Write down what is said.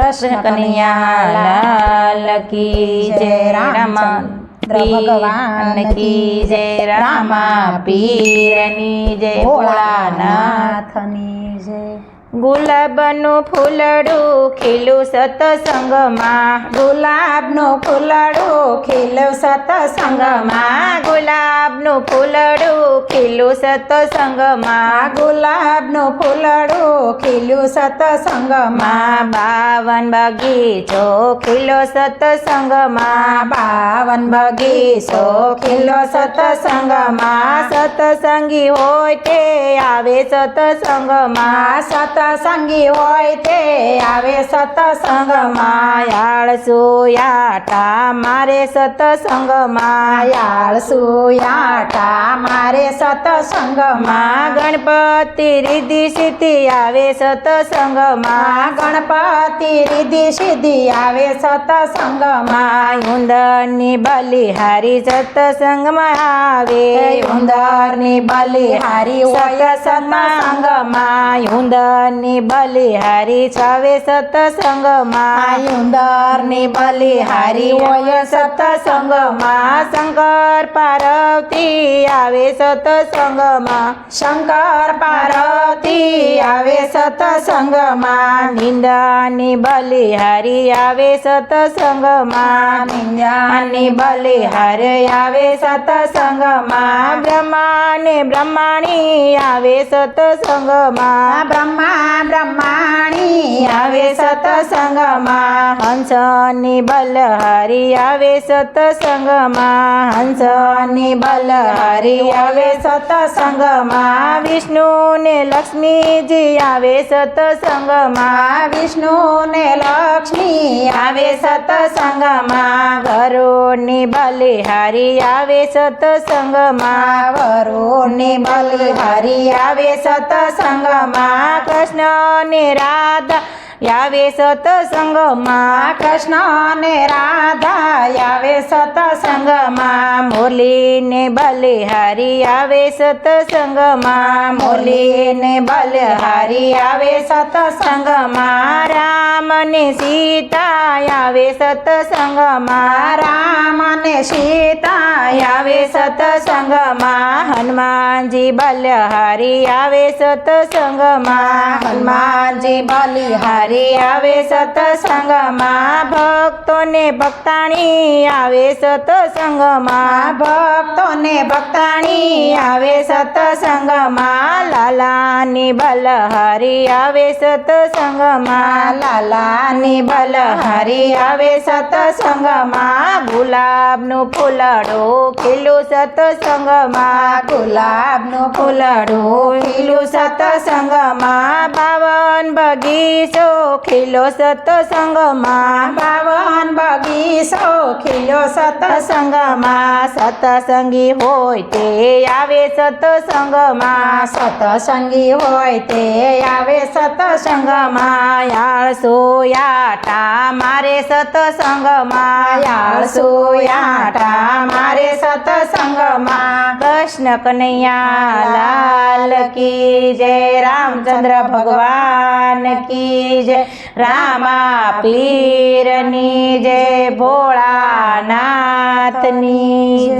કૃષ્ણ કનૈયા લાલ કી જય રામચંદ્ર ભગવાન કી જય રામા પીરની જય ભોળાનાથની જય ગુલાબનું ફૂલડું ખીલું સતસંગમાં ગુલાબનું ફૂલડું ખીલું સતસંગમાં ગુલાબનું ફૂલડું ખીલું સતસંગમાં ગુલાબનું ફૂલડું ખીલ્યું સતસંગમાં બાવન બગીચો ખીલો સતસંગમાં બાવન બગીચો ખીલો સતસંગમાં સતસંગી હોય તે આવે સતસંગમાં સતસંગી હોય તે આવે સતસંગમાં આળસુ યાટા મારે સતસંગમાં યાળ સુયાટા મારે સતસંગમાં ગણપતિ રીધિ સિતિ આવે સતસંગમાં ગણપતિ રીધિ સિદ્ધિ આવે સતસંગમાં ઉંદરની બલિહારી સતસંગમાં આવે ઉંદરની બલિહારી હોય સતસંગમાં ઉંદરની બલિહારી છાવે સતસંગમાં ઉંદરની બલિહારી હોય સતસંગમાં શંકર પાર્વતી આવે સતસંગમાં શંકર પાર્વતી આવે સતસંગમાં નિંદાની બલિહારી આવે સતસંગમાં. નિંજાની બલિહારી આવે સતસંગમાં. બ્રહ્માને બ્રહ્માણી આવે સતસંગમાં. બ્રહ્મા બ્રહ્માણી આવે સતસંગમાં. હંસની બલહારી આવે સતસંગમાં. હંસની બલહારી આવે સતસંગમાં. વિષ્ણુ ને લક્ષ્મીજી આવે સતસંગમાં વિષ્ણુ ને લક્ષ્મી આવે સતસંગમાં ગરુડની બલિહારી આવે સતસંગમાં વરુની બલિહારી આવે સતસંગમાં કૃષ્ણ ને રાધા આવે સતસંગમાં કૃષ્ણ ને રાધા, આવે સતસંગમાં સંગમાં મુરલી ને બલિહારી, આવે સતસંગમાં મુરલી ને બલિહારી, આવે સતસંગમાં રામ ને સીતા આવે સતસંગમાં રામ ને સીતા આવે સતસંગમાં હનુમાનજી બલિહારી આવે સતસંગમાં હનુમાનજી બલિહારી આવે સતસંગમાં ભક્તોને ભક્તાણી આવે સતસંગમાં ભક્તોને ભક્તાણી આવે સતસંગમાં લાલાની બલહારી આવે સતસંગમાં લાલાની બલહારી આવે સતસંગમાં ગુલાબનું ફૂલડો ખીલું સતસંગમાં ગુલાબનું ફૂલડું ખીલું સતસંગમાં બાવન બગીચો. ખીલો સતસંગમાં બાવન બગીચો. ખીલો સતસંગમાં સતસંગી હોય તે આવે સતસંગમાં. સતસંગી હોય તે આવે સતસંગમાં. સંગમાં યાળસો યાટા મારે સતસંગમાં. યાળસો યાટા મારે સતસંગમાં કૃષ્ણ કનૈયા, લાલ કી જય, રામચંદ્ર ભગવાન કી જય, રામા પીરની જય, ભોળાનાથની જય.